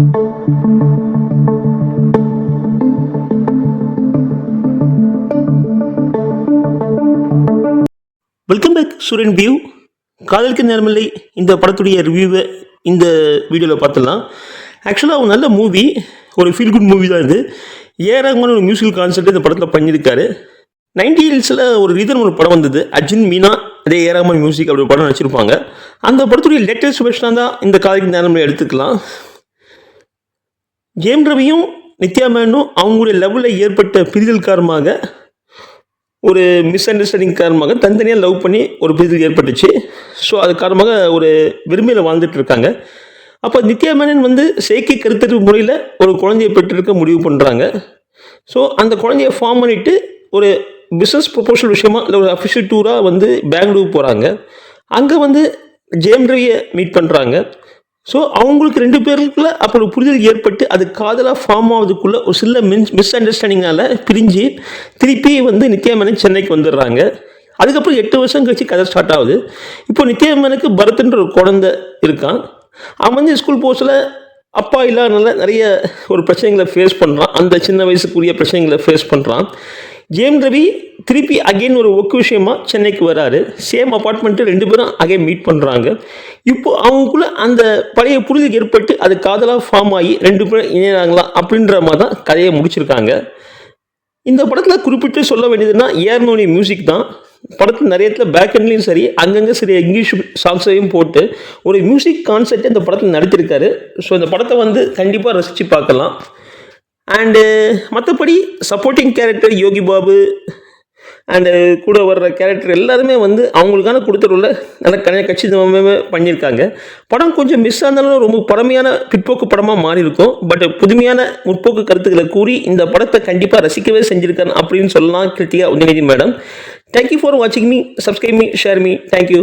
Welcome back சூரியன் view காதலுக்கு நேரமில்லை. இந்த படத்துடைய ரிவ்யூவை இந்த வீடியோவில் பார்த்துடலாம். ஆக்சுவலாக ஒரு நல்ல மூவி ஒரு ஃபீல் குட் மூவி தான் இது. ஏறாங்கன்னு ஒரு மியூசிக்கல் கான்செப்ட் இந்த படத்தில் பண்ணியிருக்காரு. நைன்டீன்ஸில் ஒரு ரீதன் ஒரு படம் வந்தது. அர்ஜுன் மீனா அதே ஏராமன் மியூசிக் அப்படி ஒரு படம் நடிச்சிருப்பாங்க. அந்த படத்துடைய லேட்டஸ்ட் வெர்ஷனாக தான் இந்த காதலுக்கு நேரமில்லை எடுத்துக்கலாம். கேம் ரவியும் நித்யா மேனும் அவங்களுடைய லெவலில் ஏற்பட்ட பிரிதல் காரணமாக ஒரு மிஸ் அண்டர்ஸ்டாண்டிங் காரணமாக தனித்தனியாக லவ் பண்ணி ஒரு பிரிதல் ஏற்பட்டுச்சு. ஸோ அது காரணமாக ஒரு விரும்பியில் வாழ்ந்துட்டு இருக்காங்க. அப்போ நித்யா மேனன் வந்து செயற்கை கருத்தறிவு முறையில் ஒரு குழந்தையை பெற்றிருக்க முடிவு பண்ணுறாங்க ஸோ அந்த குழந்தைய ஃபார்ம் பண்ணிவிட்டு ஒரு பிஸ்னஸ் ப்ரொபோஷனல் விஷயமா இல்லை ஒரு அஃபிஷியல் டூராக வந்து பெங்களூர் போகிறாங்க அங்கே வந்து ஜேம் ரவியை மீட் பண்ணுறாங்க ஸோ அவங்களுக்கு ரெண்டு பேருக்குள்ள அப்போ புரிதல் ஏற்பட்டு அது காதலாக ஃபார்ம் ஆகுதுக்குள்ளே ஒரு சில மிஸ் மிஸ் அண்டர்ஸ்டாண்டிங்கால் பிரிஞ்சு திருப்பி வந்து நித்யாமேனன் சென்னைக்கு வந்துடுறாங்க. அதுக்கப்புறம் எட்டு வருஷம் கழிச்சு கதை ஸ்டார்ட் ஆகுது. இப்போ நித்யாமேனுக்கு பரத்ன்ற ஒரு குழந்தை இருக்கான். அவன் வந்து ஸ்கூல் போஸ்டில் அப்பா இல்லாதனால நிறைய ஒரு பிரச்சனைகளை ஃபேஸ் பண்ணுறான் அந்த சின்ன வயசுக்குரிய பிரச்சனைகளை ஃபேஸ் பண்ணுறான் ஜேம் ரவி திருப்பி அகைன் ஒரு ஒர்க் விஷயமா சென்னைக்கு வராரு. சேம் அப்பார்ட்மெண்ட்டு ரெண்டு பேரும் அகைன் மீட் பண்ணுறாங்க இப்போ அவங்களுக்குள்ள அந்த பழைய புரிதல் ஏற்பட்டு அது காதலாக ஃபார்ம் ஆகி ரெண்டு பேரும் இணையறாங்களா அப்படின்ற மாதிரி தான் கதையை முடிச்சிருக்காங்க. இந்த படத்தில் குறிப்பிட்டு சொல்ல வேண்டியதுன்னா ஏர்மோனி மியூசிக் தான். படத்தில் நிறைய இடத்துல பேக் சரி அங்கங்கே சரி இங்கிலீஷ் சாங்ஸையும் போட்டு ஒரு மியூசிக் கான்செப்ட் இந்த படத்தில் நடத்திருக்காரு. ஸோ இந்த படத்தை வந்து கண்டிப்பாக ரசித்து பார்க்கலாம். அண்டு மற்றபடி supporting character Yogi Babu and கூட வர்ற கேரக்டர் எல்லாருமே வந்து அவங்களுக்கான கொடுத்துருள்ள நல்ல கண கச்சிதமாகவே பண்ணியிருக்காங்க. படம் கொஞ்சம் மிஸ் ஆனாலும் ரொம்ப பழமையான பிற்போக்கு படமாக மாறி இருக்கும் பட் புதுமையான முற்போக்கு கருத்துக்களை கூறி இந்த படத்தை கண்டிப்பாக ரசிக்கவே செஞ்சுருக்காங்க அப்படின்னு சொல்லலாம் Kiruthiga Udhayanidhi madam. Thank you for வாட்சிங் me subscribe me share me thank you